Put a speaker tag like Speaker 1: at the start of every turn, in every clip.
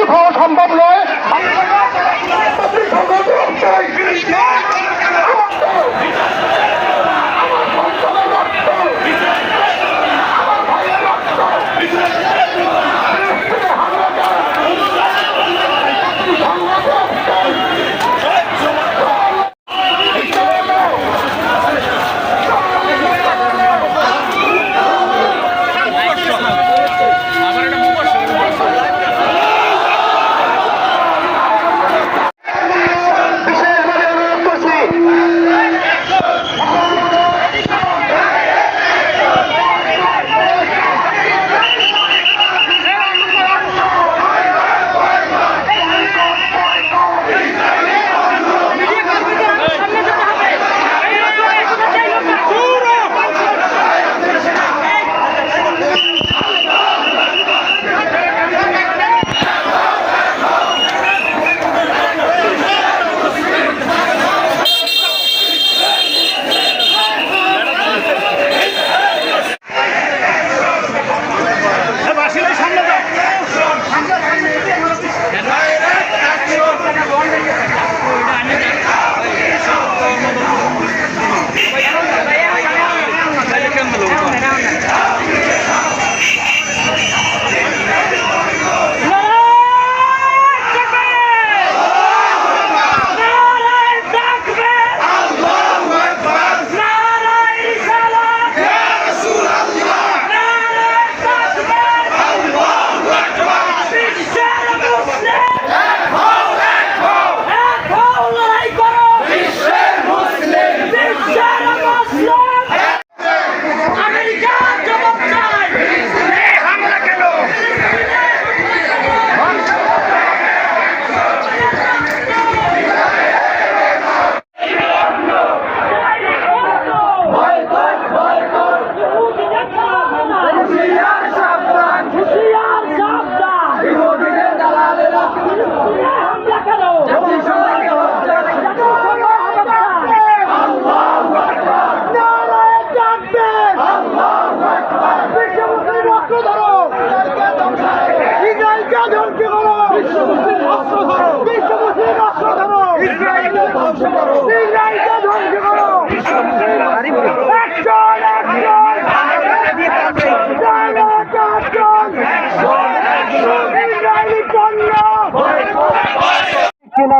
Speaker 1: কোথাও সম্ভব নয়।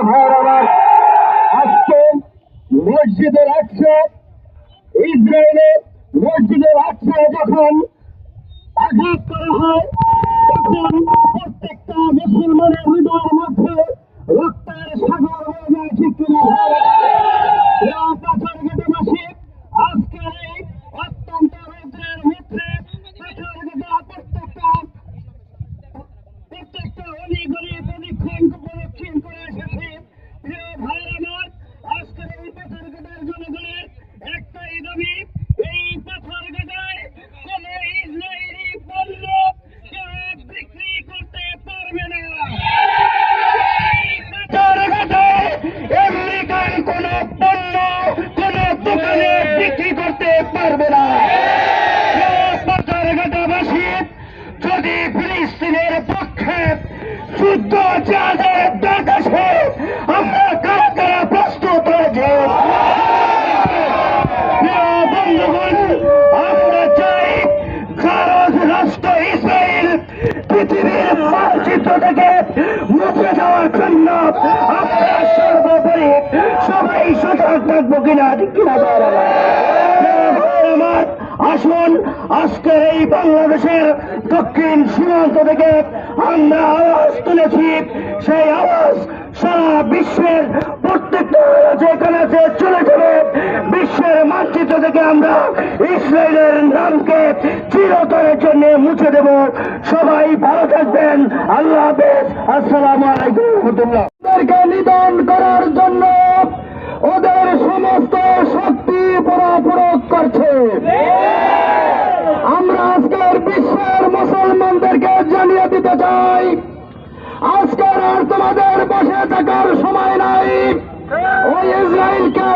Speaker 1: ভাইয়ের আমার আজকে মসজিদের একশো ইসরায়েলের মসজিদের একশো যখন আঘাত করা হয়, তখন প্রত্যেকটা মুসলমানের হৃদয়ের মধ্যে মানচিত্র থেকে মুছে যাওয়ার জন্য আমরা সর্বোপরি সবাই সজাগ থাকব কিনা আসুন, আজকে এই বাংলাদেশের দক্ষিণ সীমান্ত থেকে আমরা আওয়াজ তুলেছি। সেই আওয়াজ সারা বিশ্বের প্রত্যেকটা যেখানে চলে যাবে। বিশ্বের মানচিত্র থেকে আমরা ইসরায়েলের নামকে চিরতরের জন্য মুছে দেব। সবাই ভালো থাকবেন। আল্লাহ হাফেজ। আসসালামু আলাইকুম রহমতুল্লাহ। নিধন করার জন্য ওদের সমস্ত শক্তি পরাপ্রয়োগ করছে। আমরা আজকের বিশ্বের মুসলমানদেরকে জানিয়ে দিতে চাই, আজকের আর তোমাদের বসে থাকার সময় নাই। ওই ইসরায়েলকে